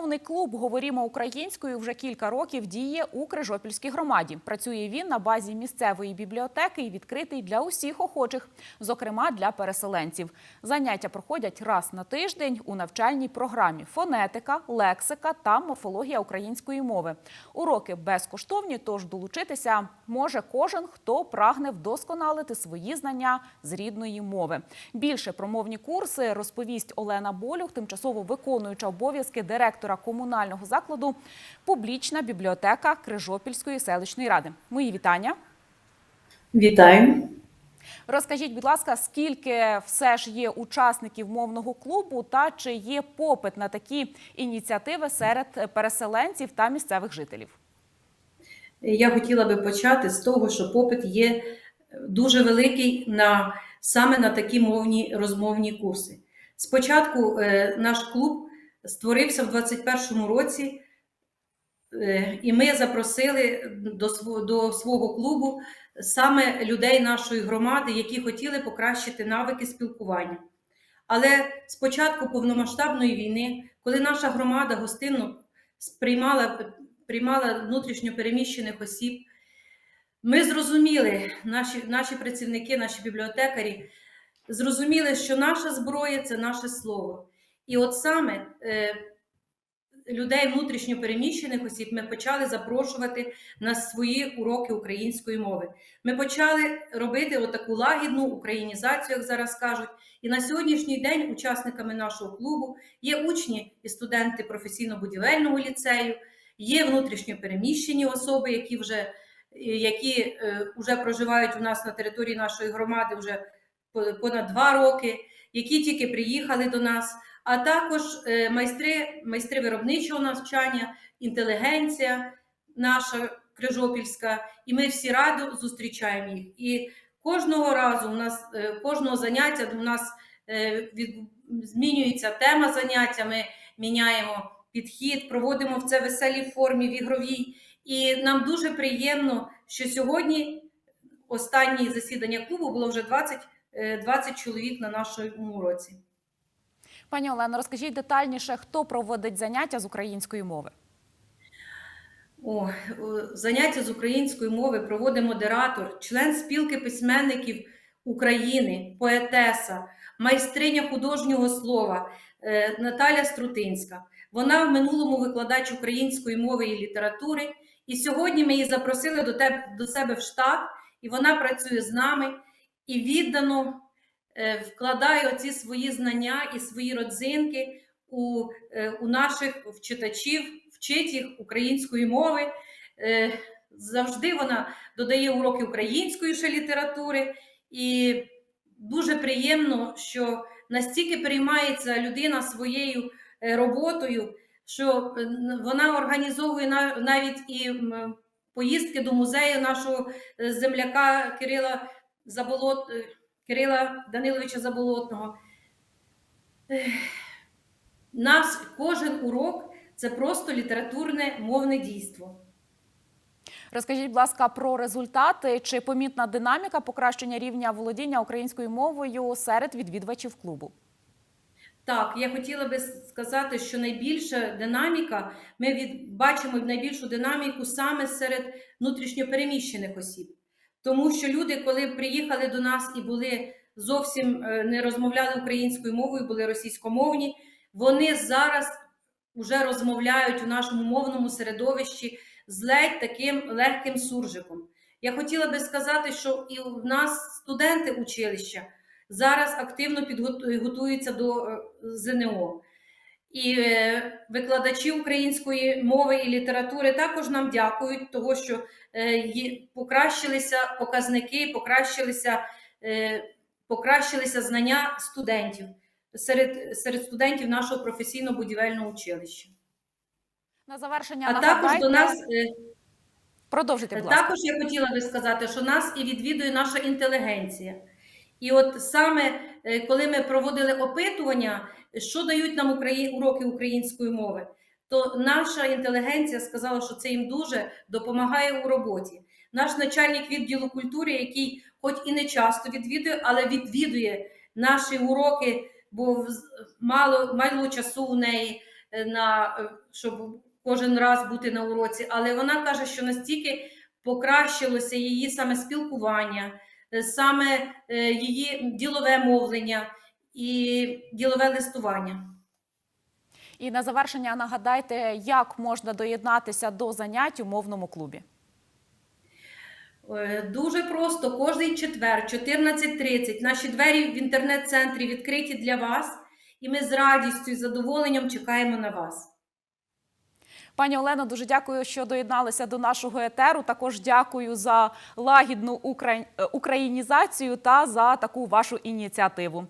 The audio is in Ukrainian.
Мовний клуб Говорімо українською вже кілька років діє у Крижопільській громаді. Працює він на базі місцевої бібліотеки і відкритий для усіх охочих, зокрема для переселенців. Заняття проходять раз на тиждень у навчальній програмі: фонетика, лексика та морфологія української мови. Уроки безкоштовні, тож долучитися може кожен, хто прагне вдосконалити свої знання з рідної мови. Більше про мовні курси розповість Олена Болюх, тимчасово виконуюча обов'язки директора комунального закладу Публічна бібліотека Крижопільської селищної ради. Мої вітання. Вітаю. Розкажіть, будь ласка, скільки все ж є учасників мовного клубу та чи є попит на такі ініціативи серед переселенців та місцевих жителів? Я хотіла би почати з того, що попит є дуже великий на саме на такі мовні розмовні курси. Спочатку е, наш клуб створився в 2021 році, е, і ми запросили до свого, до свого клубу саме людей нашої громади, які хотіли покращити навики спілкування. Але з початку повномасштабної війни, коли наша громада гостинно сприймала приймала внутрішньо переміщених осіб, ми зрозуміли, наші, наші працівники, наші бібліотекарі, зрозуміли, що наша зброя це наше слово. І от саме е, людей внутрішньо переміщених осіб ми почали запрошувати на свої уроки української мови. Ми почали робити отаку лагідну українізацію, як зараз кажуть. І на сьогоднішній день учасниками нашого клубу є учні і студенти професійно-будівельного ліцею, є внутрішньо переміщені особи, які вже які е, вже проживають у нас на території нашої громади вже понад два роки, які тільки приїхали до нас, а також е, майстри, майстри виробничого навчання, інтелігенція наша Крижопільська, і ми всі радо зустрічаємо їх. І кожного разу у нас е, кожного заняття у нас від, змінюється тема заняття. Ми міняємо підхід, проводимо в це веселій формі, в ігровій. І нам дуже приємно, що сьогодні останнє засідання клубу було вже 20, 20 чоловік на нашому уроці. Пані Олено, розкажіть детальніше, хто проводить заняття з української мови. О, заняття з української мови проводить модератор, член спілки письменників України, поетеса, майстриня художнього слова Наталя Струтинська. Вона в минулому викладач української мови і літератури. І сьогодні ми її запросили до тебе до себе в штат, і вона працює з нами і віддано е, вкладає оці свої знання і свої родзинки у, е, у наших вчитачів, вчить їх української мови. Е, завжди вона додає уроки української ще літератури, і дуже приємно, що настільки переймається людина своєю роботою що вона організовує навіть і поїздки до музею нашого земляка Кирила Заболот, Кирила Даниловича Заболотного. Нас кожен урок це просто літературне мовне дійство. Розкажіть, будь ласка, про результати чи помітна динаміка покращення рівня володіння українською мовою серед відвідувачів клубу. Так, я хотіла би сказати, що найбільша динаміка, ми від, бачимо найбільшу динаміку саме серед внутрішньопереміщених осіб. Тому що люди, коли приїхали до нас і були зовсім не розмовляли українською мовою, були російськомовні, вони зараз вже розмовляють у нашому мовному середовищі з ледь таким легким суржиком. Я хотіла би сказати, що і в нас студенти училища зараз активно підготуються до ЗНО. І викладачі української мови і літератури також нам дякують, того, що покращилися показники, покращилися покращилися знання студентів серед серед студентів нашого професійно-будівельного училища. На завершення а нагадайте... також до нас продовжуйте. будь ласка. Також я хотіла би сказати, що нас і відвідує наша інтелігенція. І от саме коли ми проводили опитування, що дають нам уроки української мови, то наша інтелігенція сказала, що це їм дуже допомагає у роботі. Наш начальник відділу культури, який, хоч і не часто відвідує, але відвідує наші уроки, бо мало мало часу у неї. е, на е, щоб кожен раз бути на уроці, але вона каже, що настільки покращилося її саме спілкування, е, саме е, її ділове мовлення і ділове листування. І на завершення нагадайте, як можна доєднатися до занять у мовному клубі. Е, Дуже просто кожний четвер, 14.30, наші двері в інтернет-центрі відкриті для вас, і ми з радістю і задоволенням чекаємо на вас. Пані Олено, дуже дякую, що доєдналися до нашого етеру. Також дякую за лагідну е, українізацію та за таку вашу ініціативу.